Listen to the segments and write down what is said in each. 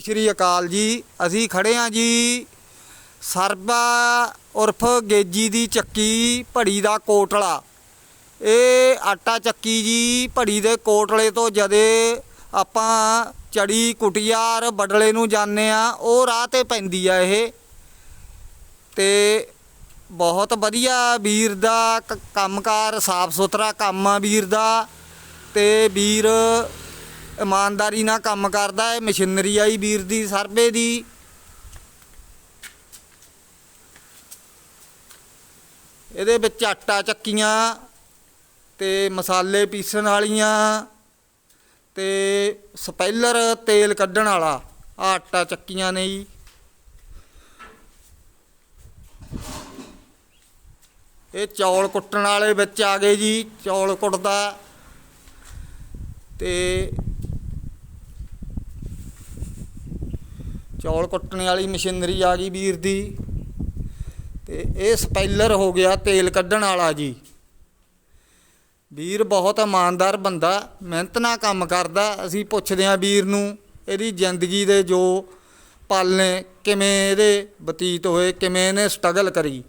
ਸ਼੍ਰੀ ਅਕਾਲ ਜੀ। ਅਸੀਂ ਖੜੇ ਹਾਂ ਜੀ ਸਰਬਾ ਉਰਫ ਗੇਜੀ ਦੀ ਚੱਕੀ ਭੜੀ ਦਾ ਕੋਟਲਾ। ਇਹ ਆਟਾ ਚੱਕੀ ਜੀ ਭੜੀ ਦੇ ਕੋਟਲੇ ਤੋਂ ਜਦੇ ਆਪਾਂ ਚੜੀ ਕੁਟਿਆਰ ਬਡਲੇ ਨੂੰ ਜਾਂਦੇ ਆ, ਉਹ ਰਾਹ ਤੇ ਪੈਂਦੀ ਆ ਇਹ। ਤੇ ਬਹੁਤ ਵਧੀਆ ਵੀਰ ਦਾ ਕ- ਕੰਮਕਾਰ ਸਾਫ਼ ਸੁਥਰਾ ਕੰਮ ਆ ਵੀਰ ਦਾ। ਤੇ ਵੀਰ ਇਮਾਨਦਾਰੀ ਨਾਲ ਕੰਮ ਕਰਦਾ ਹੈ, ਮਸ਼ੀਨਰੀ ਆਈ ਵੀਰ ਦੀ ਸਰਵੇ ਦੀ। ਇਹਦੇ ਵਿੱਚ ਆਟਾ ਚੱਕੀਆਂ ਤੇ ਮਸਾਲੇ ਪੀਸਣ ਵਾਲੀਆਂ ਤੇ ਸਪੈਲਰ ਤੇਲ ਕੱਢਣ ਵਾਲਾ, ਆਹ ਆਟਾ ਚੱਕੀਆਂ ਨੇ ਜੀ। ਇਹ ਚੌਲ ਕੁੱਟਣ ਵਾਲੇ ਵਿੱਚ ਆ ਗਏ ਜੀ, ਚੌਲ ਕੁੱਟਦਾ ਤੇ ਚੌਲ ਕੁੱਟਣ ਵਾਲੀ ਮਸ਼ੀਨਰੀ ਆ ਗਈ ਵੀਰ ਦੀ। ਤੇ ਇਹ ਸਪੈਲਰ ਹੋ ਗਿਆ ਤੇਲ ਕੱਢਣ ਵਾਲਾ ਜੀ। ਵੀਰ ਬਹੁਤ ਇਮਾਨਦਾਰ ਬੰਦਾ, ਮਿਹਨਤ ਨਾਲ ਕੰਮ ਕਰਦਾ, ਅਸੀਂ ਪੁੱਛਦੇ ਹਾਂ ਵੀਰ ਨੂੰ, ਇਹਦੀ ਜ਼ਿੰਦਗੀ ਦੇ ਜੋ ਪਲ ਨੇ, ਕਿਵੇਂ ਇਹਦੇ ਬਤੀਤ ਹੋਏ, ਕਿਵੇਂ ਇਹਨੇ ਸਟਰਗਲ ਕਰੀ।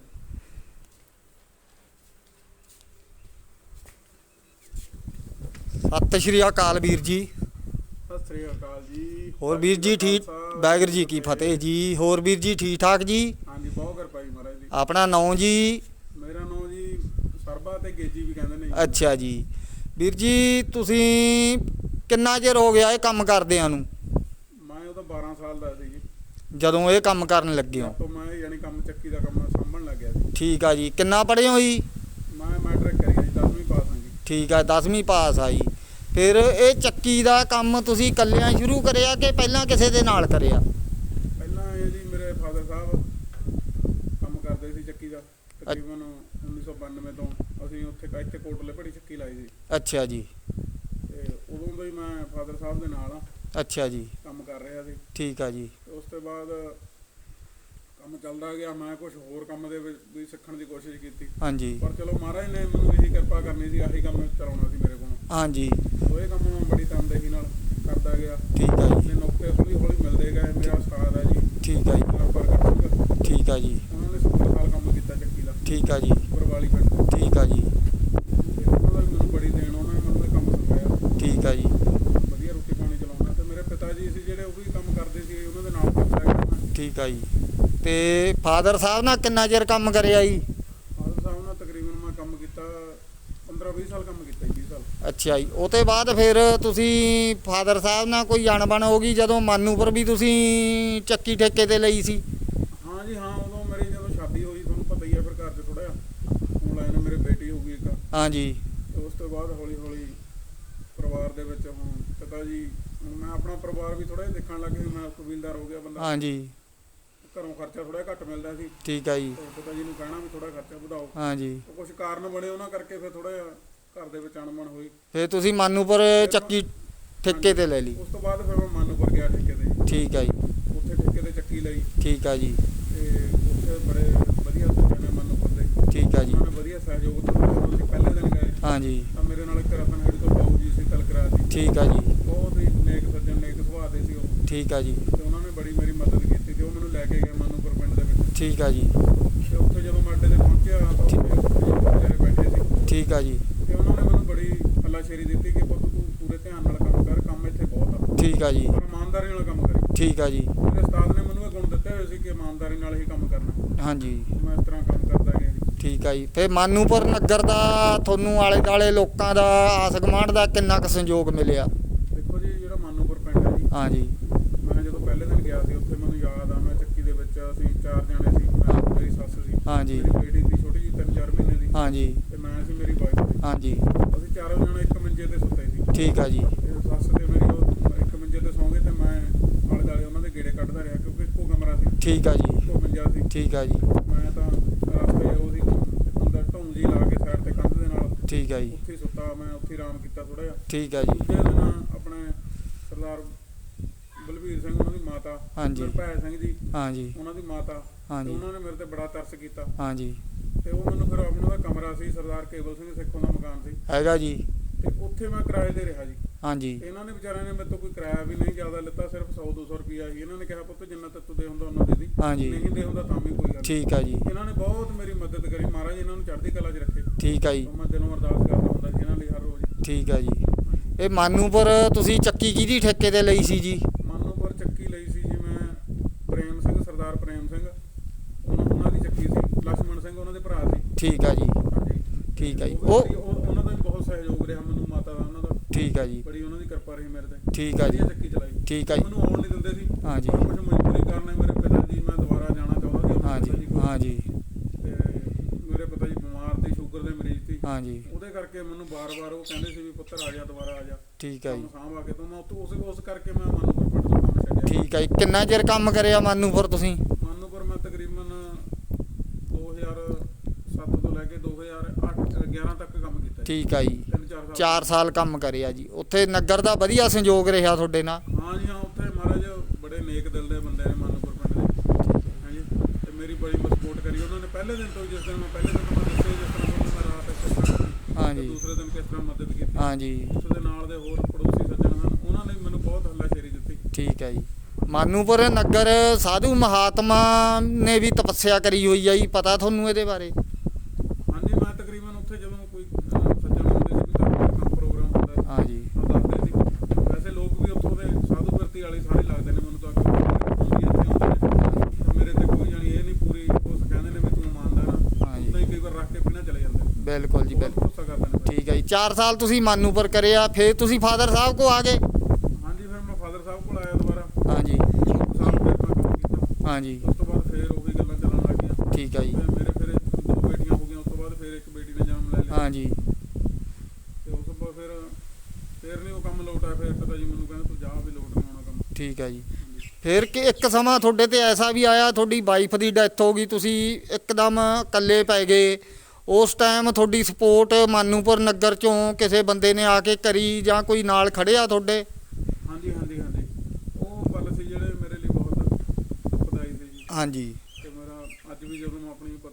ਸਤਿ ਸ਼੍ਰੀ ਅਕਾਲ ਵੀਰ ਜੀ। ਸਤਿ ਸ੍ਰੀ ਅਕਾਲ ਜੀ। ਹੋਰ ਵੀਰ ਜੀ ਠੀਕ? ਵਾਹਿਗੁਰੂ ਜੀ ਕੀ ਫਤਿਹ ਜੀ। ਹੋਰ ਵੀਰ ਜੀ ਠੀਕ ਠਾਕ ਜੀ? ਹਾਂਜੀ ਬਹੁਤ ਕਿਰਪਾ ਜੀ ਮਹਾਰਾਜ ਦੀ। ਆਪਣਾ ਨਾਮ ਜੀ? ਮੇਰਾ ਨਾਮ ਜੀ ਸਰਬਾ ਤੇ ਗੇਜੀ ਵੀ ਕਹਿੰਦੇ ਨੇ। ਅੱਛਾ ਜੀ। ਵੀਰ ਜੀ ਤੁਸੀਂ ਕਿੰਨਾ ਚਿਰ ਹੋ ਗਿਆ ਇਹ ਕੰਮ ਕਰਦਿਆਂ ਨੂੰ? ਮੈਂ ਉਦੋਂ 12 ਸਾਲ ਦਾ ਸੀ ਜੀ। ਜਦੋਂ ਇਹ ਕੰਮ ਕਰਨ ਲੱਗੇ ਹੋ? ਤੋਂ ਮੈਂ ਯਾਨੀ ਕੰਮ ਚੱਕੀ ਦਾ ਕੰਮ ਸੰਭਣ ਲੱਗ ਗਿਆ ਸੀ। ਠੀਕ ਆ ਜੀ। ਕਿੰਨਾ ਪੜ੍ਹੇ ਹੋ ਜੀ? ਮੈਂ ਮੈਟ੍ਰਿਕ ਕਰੀ ਜੀ 10ਵੀਂ ਪਾਸ ਹਾਂ ਜੀ। ਠੀਕ ਆ 10ਵੀਂ ਪਾਸ ਆ ਜੀ। ਫਿਰ ਇਹ ਚੱਕੀ ਦਾ ਕੰਮ ਤੁਸੀਂ ਇਕੱਲਿਆਂ ਸ਼ੁਰੂ ਕਰਿਆ ਕਿ ਪਹਿਲਾਂ ਕਿਸੇ ਦੇ ਨਾਲ ਕਰਿਆ? ਪਹਿਲਾਂ ਇਹ ਜੀ ਮੇਰੇ ਫਾਦਰ ਸਾਹਿਬ ਕੰਮ ਕਰਦੇ ਸੀ ਚੱਕੀ ਦਾ ਤਕਰੀਬਨ 1992 ਤੋਂ ਅਸੀਂ ਉੱਥੇ ਇੱਥੇ ਕੋਟਲੇ ਭੜੀ ਚੱਕੀ ਲਾਈ ਸੀ। ਅੱਛਾ ਜੀ। ਤੇ ਉਦੋਂ ਤੋਂ ਹੀ ਮੈਂ ਫਾਦਰ ਸਾਹਿਬ ਦੇ ਨਾਲ ਆ। ਅੱਛਾ ਜੀ। ਕੰਮ ਕਰ ਰਿਹਾ ਸੀ। ਠੀਕ ਆ ਜੀ। ਉਸ ਤੋਂ ਬਾਅਦ ਕੰਮ ਚੱਲਦਾ ਗਿਆ ਮੈਂ ਕੁਝ ਹੋਰ ਕੰਮ ਦੇ ਵਿੱਚ ਵੀ ਸਿੱਖਣ ਦੀ ਕੋਸ਼ਿਸ਼ ਕੀਤੀ। ਹਾਂਜੀ। ਪਰ ਚਲੋ ਮਹਾਰਾਜ ਨੇ ਮੈਨੂੰ ਇਹੀ ਕਿਰਪਾ ਕਰਨੀ ਸੀ ਆਹੀ ਕੰਮ ਚਲਾਉਣਾ ਸੀ ਮੇਰੇ ਹਾਂਜੀ। ਉਹ ਕੰਮ ਮੈਂ ਬੜੀ ਤਨਦੇਹੀ ਨਾਲ ਕਰਦਾ ਗਿਆ। ਠੀਕ ਆ ਜੀ। ਤੇ ਨੌਕਰੀ ਹੌਲੀ ਹੌਲੀ ਮਿਲਦੇ ਗਏ ਮੇਰਾ ਉਸਤਾਦ ਹੈ ਜੀ। ਠੀਕ ਆ ਜੀ। ਪ੍ਰਗਟ ਸਿੰਘ ਠੀਕ ਆ। ਜੀ। ਉਹਨਾਂ ਨੇ 17 ਸਾਲ ਕੰਮ ਕੀਤਾ ਚੱਕੀ ਦਾ ਠੀਕ ਆ ਜੀ। ਗੁਰਵਾਲੀ ਪਿੰਡ ਠੀਕ ਆ ਜੀ। ਉਹਨਾਂ ਦਾ ਵੀ ਮੈਨੂੰ ਬੜੀ ਦੇਣ ਉਹਨਾਂ ਨੇ ਮੈਨੂੰ ਕੰਮ ਸਿਖਾਇਆ। ਠੀਕ ਆ ਜੀ। ਵਧੀਆ ਰੋਟੀ ਪਾਣੀ ਚਲਾਉਣਾ। ਤੇ ਮੇਰੇ ਪਿਤਾ ਜੀ ਸੀ ਜਿਹੜੇ ਉਹ ਵੀ ਕੰਮ ਕਰਦੇ ਸੀ ਉਹਨਾਂ ਦੇ ਨਾਲ ਕਰਦਾ ਠੀਕ ਆ ਜੀ। ਤੇ ਫਾਦਰ ਸਾਹਿਬ ਨਾਲ ਕਿੰਨਾ ਚਿਰ ਕੰਮ ਕਰਿਆ ਜੀ? ਫਾਦਰ ਸਾਹਿਬ ਨਾਲ ਤਕਰੀਬਨ ਮੈਂ ਕੰਮ ਕੀਤਾ 15 20 ਸਾਲ ਕੰਮ ਕੀਤਾ ਜੀ 20 ਸਾਲ ਅੱਛਾ ਜੀ ਉਹ ਤੋਂ ਬਾਅਦ ਫਿਰ ਤੁਸੀਂ ਫਾਦਰ ਸਾਹਿਬ ਨਾਲ ਕੋਈ ਅਣਬਣ ਹੋ ਗਈ ਜਦੋਂ ਮਾਨੂਪੁਰ ਵੀ ਤੁਸੀਂ ਚੱਕੀ ਠੇਕੇ ਤੇ ਲਈ ਸੀ? ਹਾਂ ਜੀ ਹਾਂ ਉਦੋਂ ਮੇਰੀ ਜਦੋਂ ਸ਼ਾਦੀ ਹੋਈ ਤੁਹਾਨੂੰ ਪਤਾ ਹੀ ਹੈ ਫਿਰ ਘਰ 'ਚ ਥੋੜਾ ਜਿਹਾ ਆਨਲਾਈਨ ਮੇਰੇ ਬੇਟੀ ਹੋ ਗਈ ਇੱਕ। ਹਾਂਜੀ ਤੇ ਉਸ ਤੋਂ ਬਾਅਦ ਹੌਲੀ ਹੌਲੀ ਪਰਿਵਾਰ ਦੇ ਵਿੱਚ ਹੁਣ ਪਿਤਾ ਜੀ ਹੁਣ ਮੈਂ ਆਪਣਾ ਪਰਿਵਾਰ ਵੀ ਥੋੜਾ ਜਿਹਾ ਦੇਖਣ ਲੱਗ ਗਿਆ ਮੈਂ ਕਬੀਲਦਾਰ ਹੋ ਗਿਆ ਬੰਦਾ। ਹਾਂਜੀ ਘਰੋਂ ਖਰਚਾ ਥੋੜਾ ਘੱਟ ਮਿਲਦਾ ਸੀ। ਠੀਕ ਆ ਜੀ। ਤੇ ਪਿਤਾ ਜੀ ਨੂੰ ਕਹਿਣਾ ਵੀ ਥੋੜਾ ਖਰਚਾ ਵਧਾਓ। ਹਾਂਜੀ ਤੇ ਕੁਝ ਕਾਰਨ ਬਣੇ ਉਹਨਾਂ ਕਰਕੇ ਫਿਰ ਥੋੜਾ ਜਿਹਾ ਘਰ ਦੇ ਵਿੱਚ ਅਣਮਨ ਹੋਈ। ਫਿਰ ਤੁਸੀਂ ਮਾਨੂਪੁਰ ਚੱਕੀ ਠੇਕੇ ਤੇ ਲੈ ਲਈ। ਉਸ ਤੋਂ ਬਾਅਦ ਫਿਰ ਮੈਂ ਮਾਨੂਪੁਰ ਗਿਆ ਠੇਕੇ ਤੇ। ਠੀਕ ਆ ਜੀ। ਉੱਥੇ ਠੇਕੇ ਤੇ ਚੱਕੀ ਲਈ। ਠੀਕ ਆ ਜੀ। ਤੇ ਉੱਥੇ ਬੜੇ ਵਧੀਆ ਸੱਜਣ ਨੇ ਮਾਨੂਪੁਰ ਦੇ। ਠੀਕ ਆ ਜੀ। ਉਹਨਾਂ ਨੇ ਵਧੀਆ ਸਹਿਯੋਗ ਦਿੱਤਾ। ਜਦੋਂ ਅਸੀਂ ਪਹਿਲੇ ਦਿਨ ਗਏ ਹਾਂਜੀ ਤਾਂ ਮੇਰੇ ਨਾਲ ਇੱਕ ਰਤਨਹੇੜੀ ਤੋਂ ਬਾਬੂ ਜੀ ਸੀ ਕਲਕਰਾ ਜੀ। ਠੀਕ ਆ ਜੀ। ਬਹੁਤ ਹੀ ਨੇਕ ਸੱਜਣ ਨੇਕ ਸੁਭਾਅ ਦੇ ਸੀ ਉਹ। ਠੀਕ ਆ ਜੀ। ਤੇ ਉਹਨਾਂ ਨੇ ਬੜੀ ਮੇਰੀ ਮਦਦ ਕੀਤੀ ਤੇ ਉਹ ਮੈਨੂੰ ਲੈ ਕੇ ਗਏ ਮਾਨੂਪੁਰ ਪਿੰਡ ਦੇ ਵਿੱਚ। ਠੀਕ ਆ ਜੀ। ਤੇ ਉੱਥੇ ਜਦੋਂ ਮੈਂ ਅੱਡੇ ਤੇ ਪਹੁੰਚਿਆ ਤਾਂ ਉੱਥੇ ਬੈਠੇ ਸੀ। ਠੀਕ ਆ ਜੀ। ਤੇ ਉਹਨਾਂ ਨੇ ਮੈਨੂੰ ਬੜੀ ਹੱਲਾਸ਼ੇਰੀ ਦਿੱਤੀ ਕਿ ਪੁੱਤ ਤੂੰ ਪੂਰੇ ਧਿਆਨ ਨਾਲ ਕੰਮ ਕਰ ਕੰਮ ਇੱਥੇ ਬਹੁਤ ਆ। ਠੀਕ ਆ ਜੀ। ਪਰ ਇਮਾਨਦਾਰੀ ਨਾਲ ਕੰਮ ਕਰੇ। ਠੀਕ ਆ ਜੀ। ਮੇਰੇ ਉਸਤਾਦ ਨੇ ਮੈਨੂੰ ਇਹ ਗੁਣ ਦਿੱਤੇ ਹੋਏ ਸੀ ਕਿ ਇਮਾਨਦਾਰੀ ਨਾਲ ਹੀ ਕੰਮ ਕਰਨਾ। ਹਾਂਜੀ। ਮੈਂ ਇਸ ਤਰ੍ਹਾਂ ਕੰਮ ਕਰਦਾ ਗਿਆ ਜੀ। ਠੀਕ ਆ ਜੀ। ਫਿਰ ਮਾਨੂਪੁਰ ਨਗਰ ਦਾ ਤੁਹਾਨੂੰ ਆਲੇ ਦਾਲੇ ਲੋਕਾਂ ਦਾ ਆਸ ਦਾ ਕਿੰਨਾ ਕੁ ਸੰਯੋਗ ਮਿਲਿਆ? ਦੇਖੋ ਜੀ ਜਿਹੜਾ ਮਾਨੂਪੁਰ ਪਿੰਡ ਹੈ ਜੀ। ਹਾਂਜੀ। ਮੈਂ ਜਦੋਂ ਪਹਿਲੇ ਦਿਨ ਗਿਆ ਸੀ ਉੱਥੇ ਮੈਨੂੰ ਯਾਦ ਆ ਮੈਂ ਚੱਕੀ ਦੇ ਵਿੱਚ ਅਸੀਂ ਚਾਰ ਜਣੇ ਸੀ ਮੈਂ ਮੇਰੀ ਸੱਸ ਸੀ ਹਾਂਜੀ। ਮੇਰੀ ਬੇਟੀ ਸੀ ਛੋਟੀ ਤਿੰਨ ਚਾਰ ਮਹੀਨੇ ਦੀ। ਮੇਰੀ ਵਾਈਫ ਹਾਂਜੀ। ਅਸੀਂ ਚਾਰੋਂ ਜਣੇ ਇੱਕ ਮੰਜੇ ਤੇ ਸੁੱਤੇ ਸੀ। ਠੀਕ ਆ ਜੀ। ਸੱਸ ਤੇ ਮੇਰੀ ਉਹ ਇੱਕ ਮੰਜੇ ਤੇ ਸੌਂ ਗਏ ਤੇ ਮੈਂ ਆਲੇ ਦਾਲੇ ਉਹਨਾਂ ਦੇ ਗੇੜੇ ਕੱਢਦਾ ਰਿਹਾ ਕਿਉਂਕਿ ਇੱਕੋ ਕਮਰਾ ਸੀ। ਠੀਕ ਆ ਜੀ। ਇੱਕੋ ਮੰਜਾ ਸੀ। ਠੀਕ ਆ ਜੀ। ਮੈਂ ਤਾਂ ਰਸਤੇ ਉਹ ਸੀ ਅੰਦਰ ਢੋਂ ਜੀ ਲਾ ਕੇ ਸਾਈਡ ਤੇ ਕੰਧ ਦੇ ਨਾਲ ਠੀਕ ਆ ਜੀ। ਉੱਥੇ ਸੁੱਤਾ ਮੈਂ ਉੱਥੇ ਆਰਾਮ ਕੀਤਾ ਥੋੜਾ ਜਿਹਾ। ਠੀਕ ਆ ਜੀ। ਦੂਜੇ ਦਿਨ ਆਪਣੇ ਸਰਦਾਰ ਬਲਵੀਰ ਸਿੰਘ ਉਹਨਾਂ ਦੀ ਮਾਤਾ ਹਾਂਜੀ। ਭੈ ਸਿੰਘ ਜੀ ਹਾਂਜੀ। ਉਹਨਾਂ ਦੀ ਮਾਤਾ ਹਾਂਜੀ। ਉਹਨਾਂ ਨੇ ਮੇਰੇ ਤੇ ਬੜਾ ਤਰਸ ਕੀਤਾ। ਹਾਂਜੀ। ਤੇ ਉਹ ਮੈਨੂੰ ਫਿਰ ਉਹਨਾਂ ਦਾ ਕਮਰਾ ਸੀ ਸਰਦਾਰ ਕੇਵਲ ਸਿੰਘ ਸਿੱਖੋਂ ਦਾ ਮਕਾਨ ਸੀ। ਹੈਗਾ ਜੀ। ਤੇ ਉੱਥੇ ਮੈਂ ਕਿਰਾਏ ਤੇ ਰਿਹਾ ਜੀ। ਹਾਂਜੀ। ਇਹਨਾਂ ਨੇ ਵਿਚਾਰਿਆਂ ਨੇ ਮੇਰੇ ਤੋਂ ਕੋਈ ਕਿਰਾਇਆ ਵੀ ਨਹੀਂ ਜ਼ਿਆਦਾ ਲਿੱਤਾ ਸਿਰਫ 100 200 ਰੁਪਿਆ ਹੀ। ਇਹਨਾਂ ਨੇ ਕਿਹਾ ਪੁੱਤ ਜਿੰਨਾ ਤੱਕ ਦੇ ਹੁੰਦਾ ਉਹਨਾਂ ਦੇ ਦੀ। ਹਾਂਜੀ। ਨਹੀਂ ਦੇ ਹੁੰਦਾ ਤਾਂ ਵੀ ਕੋਈ ਗੱਲ। ਠੀਕ ਆ ਜੀ। ਇਹਨਾਂ ਨੇ ਬਹੁਤ ਮੇਰੀ ਮਦਦ ਕਰੀ। ਮਹਾਰਾਜ ਇਹਨਾਂ ਨੂੰ ਚੜ੍ਹਦੀ ਕਲਾ 'ਚ ਰੱਖੇ। ਠੀਕ ਆ ਜੀ। ਮੈਂ ਦਿਨੋਂ ਅਰਦਾਸ ਕਰਦਾ ਹੁੰਦਾ ਸੀ ਇਹਨਾਂ ਲਈ ਹਰ ਰੋਜ਼। ਠੀਕ ਆ ਜੀ। ਇਹ ਮਾਨੂਪੁਰ ਤੁਸੀਂ ਚੱਕੀ ਕਿਹਦੀ ਠੇਕੇ ਤੇ ਲਈ ਸੀ ਜੀ? ਮਾਨੂਪੁਰ ਚੱਕੀ ਲਈ ਸੀ ਜੀ ਮੈਂ ਪ੍ਰੇਮ ਸਿੰਘ ਸਰਦਾਰ ਪ੍ਰੇਮ ਸਿੰਘ। ਲਖਮਣ ਸਿੰਘ ਉਹਨਾਂ ਦੇ ਭਰਾ ਸੀ। ਠੀਕ ਆ ਜੀ। ਠੀਕ ਆ ਜੀ। ਉਹ ਉਹਨਾਂ ਦਾ ਵੀ ਬਹੁਤ ਸਹਿਯੋਗ ਰਿਹਾ ਮੈਨੂੰ ਮਾਤਾ ਦਾ ਉਹਨਾਂ ਦਾ। ਠੀਕ ਆ ਜੀ। ਬੜੀ ਉਹਨਾਂ ਦੀ ਕਿਰਪਾ ਰਹੀ ਮੇਰੇ ਤੇ। ਠੀਕ ਆ ਜੀ। ਠੀਕ ਆ ਜੀ। ਮੈਨੂੰ ਆਉਣ ਨਹੀਂ ਦਿੰਦੇ ਸੀ। ਹਾਂ ਜੀ। ਕੁਝ ਮਜਬੂਰੀ ਕਾਰਨ ਮੇਰੇ ਪਿਤਾ ਜੀ ਮੈਂ ਦੁਬਾਰਾ ਜਾਣਾ ਚਾਹੁੰਦਾ ਸੀ ਹਾਂ ਜੀ। ਹਾਂ ਜੀ। ਮੇਰੇ ਪਿਤਾ ਜੀ ਬਿਮਾਰ ਸੀ ਸ਼ੂਗਰ ਦੇ ਮਰੀਜ਼ ਸੀ। ਹਾਂ ਜੀ। ਉਹਦੇ ਕਰਕੇ ਮੈਨੂੰ ਬਾਰ-ਬਾਰ ਉਹ ਕਹਿੰਦੇ ਸੀ ਵੀ ਪੁੱਤਰ ਆ ਜਾ ਦੁਬਾਰਾ ਆ ਜਾ। ਠੀਕ ਆ ਜੀ। ਸਾਂਭ ਆ ਕੇ ਤੋਂ। ਮੈਂ ਉਸ ਕਰਕੇ ਮੈਂ ਮਨੂ ਪਰਪਟ ਤੋਂ ਕੰਮ ਛੱਡਿਆ। ਠੀਕ ਆ ਜੀ। ਕਿੰਨਾ ਚਿਰ ਕੰਮ ਕਰਿਆ ਮਾਨੂਪੁਰ ਤੁਸੀਂ? 11 ਤੱਕ ਕੰਮ ਕੀਤਾ ਜੀ। ਠੀਕ ਆ ਜੀ। ਤਿੰਨ ਚਾਰ ਸਾਲ। 4 ਸਾਲ ਕੰਮ ਕਰਿਆ ਜੀ। ਉੱਥੇ ਨਗਰ ਦਾ ਵਧੀਆ ਸੰਯੋਗ ਰਿਹਾ ਤੁਹਾਡੇ ਨਾਲ। ਹਾਂ ਜੀ ਹਾਂ ਉੱਥੇ ਮਹਾਰਾਜ ਬੜੇ ਨੇਕ ਦਿਲ ਦੇ ਬੰਦੇ ਨੇ ਮਾਨੂਪੁਰ ਪਿੰਡ ਦੇ। ਹਾਂਜੀ ਤੇ ਮੇਰੀ ਬੜੀ ਸਪੋਰਟ ਕਰੀ। ਉਹਨਾਂ ਨੇ ਪਹਿਲੇ ਦਿਨ ਤੋਂ ਹੀ, ਜਿਸ ਦਿਨ ਮੈਂ ਪਹਿਲੇ ਦਿਨ ਤੋਂ ਮੈਂ ਦੱਸਿਆ ਜਿਸ ਤਰ੍ਹਾਂ ਮੈਂ ਰਾਤ ਇੱਥੇ ਖੜਾ ਸੀ, ਤੇ ਦੂਸਰੇ ਦਿਨ ਕਿਸ ਤਰ੍ਹਾਂ ਮਦਦ ਕੀਤੀ। ਹਾਂਜੀ ਉਸ ਦੇ ਨਾਲ ਦੇ ਹੋਰ ਪੜੋਸੀ ਸੱਜਣ ਹਨ ਉਹਨਾਂ ਨੇ ਮੈਨੂੰ ਬਹੁਤ ਹੱਲਾਸ਼ੇਰੀ ਦਿੱਤੀ। ਠੀਕ ਹੈ ਜੀ। ਮਾਨੂਪੁਰ ਨਗਰ ਸਾਧੂ ਮਹਾਤਮਾ ਨੇ ਵੀ ਤਪੱਸਿਆ ਕਰੀ ਹੋਈ ਆ ਜੀ ਪਤਾ ਤੁਹਾਨੂੰ ਇਹਦੇ ਬਾਰੇ ਹਾਂਜੀ ਮੈਂ ਤਕਰੀਬਨ ਉੱਥੇ ਜਦੋਂ ਕੋਈ ਅਹ, ਸੱਜਣ ਹੁੰਦੇ ਸੀ ਕੋਈ ਧਾਰਮਿਕ ਕੰਮ ਪ੍ਰੋਗਰਾਮ ਹੁੰਦਾ ਸੀ ਹਾਂਜੀ ਉਹ ਦੱਸਦੇ ਸੀ ਵੈਸੇ ਲੋਕ ਵੀ ਉੱਥੋਂ ਦੇ ਸਾਧੂ ਵਰਤੀ ਵਾਲੇ ਸਾਰੇ ਲੱਗਦੇ ਨੇ ਮੈਨੂੰ ਤਾਂ ਕਿ ਵੀ ਇੱਥੇ ਆਉਂਦੇ ਨੇ ਤੇ ਮੇਰੇ ਤੇ ਕੋਈ ਜਾਣੀ ਇਹ ਨਹੀਂ ਪੂਰੀ ਉਸ ਕਹਿੰਦੇ ਨੇ ਵੀ ਤੂੰ ਇਮਾਨਦਾਰ ਆ ਹਾਂਜੀ। ਉਦਾਂ ਹੀ ਕਈ ਵਾਰ ਰੱਖ ਕੇ ਬਿਨਾਂ ਚਲੇ ਜਾਂਦੇ ਨੇ ਬਿਲਕੁਲ ਜੀ ਬਹੁਤ ਬਿਲਕੁਲ ਭਰੋਸਾ ਕਰਦੇ ਨੇ ਫਿਰ। ਠੀਕ ਹੈ ਜੀ 4 ਸਾਲ ਤੁਸੀਂ ਮਾਨੂਪੁਰ ਕਰਿਆ ਫਿਰ ਤੁਸੀਂ ਫਾਦਰ ਸਾਹਿਬ ਕੋ ਆ ਗਏ? ਹਾਂਜੀ ਫਿਰ ਮੈਂ ਫਾਦਰ ਸਾਹਿਬ ਕੋਲ ਆਇਆ ਦੁਬਾਰਾ। ਹਾਂਜੀ। ਸਾਲ ਫਿਰ ਮੈਂ ਕੰਮ ਕੀਤਾ। ਹਾਂਜੀ। ਉਸ ਤੋਂ ਬਾਅਦ ਫਿਰ ਉਹੀ ਗੱਲਾਂ ਚੱਲਣ ਲੱਗ ਗਈਆਂ ਠੀਕ ਹੈ ਜੀ। ਤੇ ਮੇਰੇ ਫਿਰ ਦੋ ਬੇਟੀਆਂ ਹੋ ਗਈਆਂ ਉਸ ਤੋਂ ਬਾਅਦ ਫਿਰ ਇੱਕ ਬੇਟੀ ਨੇ ਜਨਮ ਲੈ ਲਿਆ। ਹਾਂਜੀ। ਤੇ ਉਸ ਤੋਂ ਬਾਅਦ ਫਿਰ ਫਿਰ ਨਹੀਂ ਉਹ ਕੰਮ ਲੋਟ ਆਇਆ ਫਿਰ ਪਤਾ ਜੀ ਮੈਨੂੰ ਕਹਿੰਦਾ ਤੂੰ ਜਾ ਵੀ ਲੋਟ ਨਹੀਂ ਆਉਣਾ ਕੰਮ। ਠੀਕ ਹੈ ਜੀ। ਫਿਰ ਕਿ ਇੱਕ ਸਮਾਂ ਤੁਹਾਡੇ ਤੇ ਐਸਾ ਵੀ ਆਇਆ ਤੁਹਾਡੀ ਵਾਈਫ ਦੀ ਡੈਥ ਹੋ ਗਈ ਤੁਸੀਂ ਇੱਕਦਮ ਇਕੱਲੇ ਪੈ ਗਏ ਉਸ ਟਾਈਮ ਤੁਹਾਡੀ ਸਪੋਰਟ ਮਾਨੂਪੁਰ ਨਗਰ ਚੋਂ ਕਿਸੇ ਬੰਦੇ ਨੇ ਆ ਕੇ ਕਰੀ ਜਾਂ ਕੋਈ ਨਾਲ ਖੜਿਆ ਤੁਹਾਡੇ? ਹਾਂਜੀ ਹਾਂਜੀ ਹਾਂਜੀ। ਉਹ ਪਲ ਸੀ ਜਿਹੜੇ ਮੇਰੇ ਲਈ ਬਹੁਤ ਦੁਖਦਾਈ ਸੀ। ਜੀ ਹਾਂਜੀ।